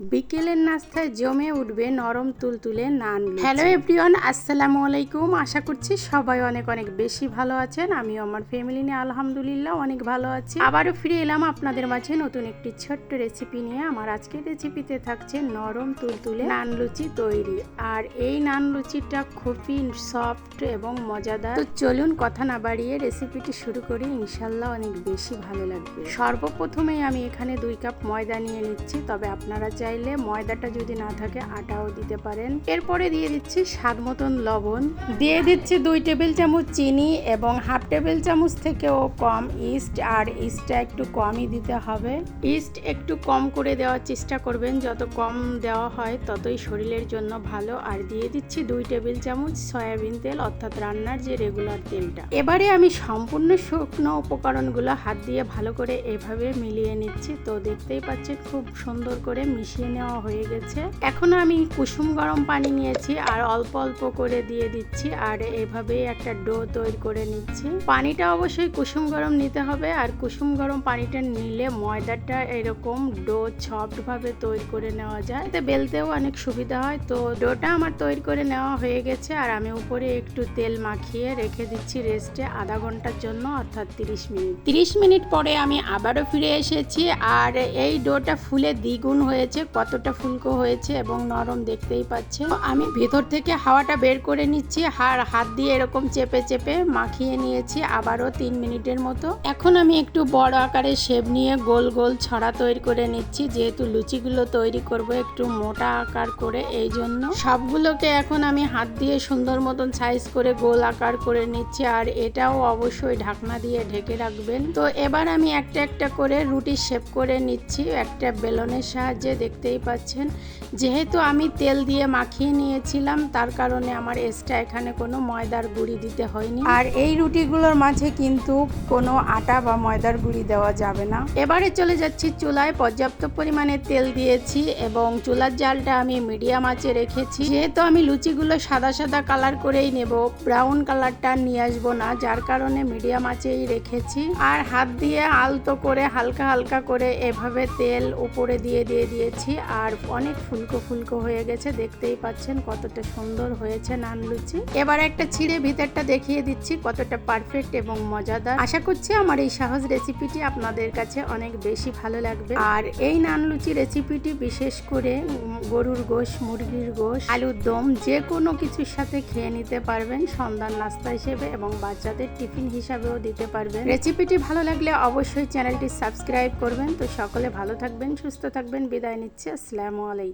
বিকেলের নাস্তায় জমে উঠবে নরম তুলতুলে নান হ্যালো এভরিওয়ান, আসসালামু আলাইকুম। আশা করছি সবাই অনেক অনেক বেশি ভালো আছেন। আমি আমার ফ্যামিলি নিয়ে আলহামদুলিল্লাহ অনেক ভালো আছি। আবারও ফিরে এলাম আপনাদের মাঝে নতুন একটি ছোট্ট রেসিপি নিয়ে। আমার আজকের রেসিপিতে থাকছে নরম তুলতুলে নান লুচি তৈরি। আর এই নান লুচিটা খুবই সফট এবং মজাদার। তো চলুন কথা না বাড়িয়ে রেসিপিটি শুরু করি। ইনশাল্লাহ অনেক বেশি ভালো লাগবে। সর্বপ্রথমেই আমি এখানে দুই কাপ ময়দা নিয়ে নিচ্ছি। তবে আপনারা চাইলে ময়দাটা যদি না থাকে, আটাও দিতে পারেন। এরপরে দিয়ে দিচ্ছি স্বাদ মতন লবণ। দিয়ে দিচ্ছি দুই টেবিল চামচ চিনি এবং হাফ টেবিল চামচ থেকেও কম ইস্ট, আর ইস্টটা একটু কমই দিতে হবে। ইস্ট একটু কম করে দেওয়ার চেষ্টা করবেন। যত কম দেওয়া হয়, ততই শরীরের জন্য ভালো। আর দিয়ে দিচ্ছি দুই টেবিল চামচ সয়াবিন তেল, অর্থাৎ রান্নার যে রেগুলার তেলটা। এবারে আমি সম্পূর্ণ শুকনো উপকরণগুলো হাত দিয়ে ভালো করে এভাবে মিলিয়ে নিচ্ছি। তো দেখতেই পাচ্ছেন, খুব সুন্দর করে মিশিয়ে নেওয়া হয়ে গেছে। এখন আমি কুসুম গরম পানি নিয়েছি আর অল্প অল্প করে দিয়ে দিচ্ছি আর এভাবে একটা ডো তৈরি করে নিচ্ছি। পানিটা অবশ্যই কুসুম গরম নিতে হবে আর কুসুম গরম পানিটা নিলে ময়দাটা এরকম ডো সফট ভাবে তৈরি করে নেওয়া যায়। এতে বেলতেও অনেক সুবিধা হয়। তো ডোটা আমার তৈরি করে নেওয়া হয়ে গেছে আর আমি উপরে একটু তেল মাখিয়ে রেখে দিচ্ছি রেস্টে আধা ঘণ্টার জন্য, অর্থাৎ তিরিশ মিনিট। তিরিশ মিনিট পরে আমি আবারও ফিরে এসেছি আর এই ডোটা ফুলে দ্বিগুণ হয়েছে। কতটা ফুলকো হয়েছে এবং নরম দেখতেই পাচ্ছে আমি ভেতর থেকে হাওয়াটা বের করে নিচ্ছি আর হাত দিয়ে এরকম চেপে চেপে মাখিয়ে নিয়েছি আবারও তিন মিনিটের মতো। এখন আমি একটু বড় আকারের শেপ নিয়ে গোল গোল ছড়া তৈরি করে নিচ্ছি, যেহেতু লুচিগুলো তৈরি করব একটু মোটা আকার করে, এই জন্য। সবগুলোকে এখন আমি হাত দিয়ে সুন্দর মতন সাইজ করে গোল আকার করে নিচ্ছি আর এটাও অবশ্যই ঢাকনা দিয়ে ঢেকে রাখবেন। তো এবার আমি একটা একটা করে রুটি শেপ করে নিচ্ছি, একটা বেলনের সাহায্যে দেখতেই পাচ্ছেন। যেহেতু আমি তেল দিয়ে মাখিয়ে নিয়েছিলাম তার কারণে আমার এক্সট্রা এখানে কোনো ময়দার গুঁড়ি দিতে হয়নি। আর এই রুটিগুলোর মাঝে কিন্তু কোনো আটা বা ময়দার গুঁড়ি দেওয়া যাবে না। এবারে চলে যাচ্ছি চুলায়। পর্যাপ্ত পরিমাণে তেল দিয়েছি এবং চুলার জালটা আমি মিডিয়াম আঁচে রেখেছি। যেহেতু আমি লুচিগুলো সাদা সাদা কালার করেই নেব ব্রাউন কালারটা নিয়ে আসব না যার কারণে মিডিয়াম আঁচেই রেখেছি। আর হাত দিয়ে আলতো করে হালকা হালকা করে এভাবে তেল উপরে দিয়ে দিয়ে দিয়েছি। আর অনেক ফুলকো ফুলকো হয়ে গেছে। দেখতেই পাচ্ছেন কতটা সুন্দর হয়েছে নান লুচি। এবার একটা ছিঁড়ে ভিতরটা দেখিয়ে দিচ্ছি কতটা পারফেক্ট এবং মজাদার। আশা করছি আমার এই সহজ রেসিপিটি আপনাদের কাছে অনেক বেশি ভালো লাগবে। আর এই নান লুচি রেসিপিটি বিশেষ করে গরুর গোশ, মুরগির গোশ, আলুর দম যে কোনো কিছুর সাথে খেয়ে নিতে পারবেন। সন্ধ্যার নাস্তা হিসেবে এবং বাচ্চাদের টিফিন হিসাবেও দিতে পারবেন। রেসিপিটি ভালো লাগলে অবশ্যই চ্যানেলটি সাবস্ক্রাইব করবেন। তো সকলে ভালো থাকবেন, সুস্থ থাকবেন। বিদায় নিচ্ছি আসসালামু আলাইকুম।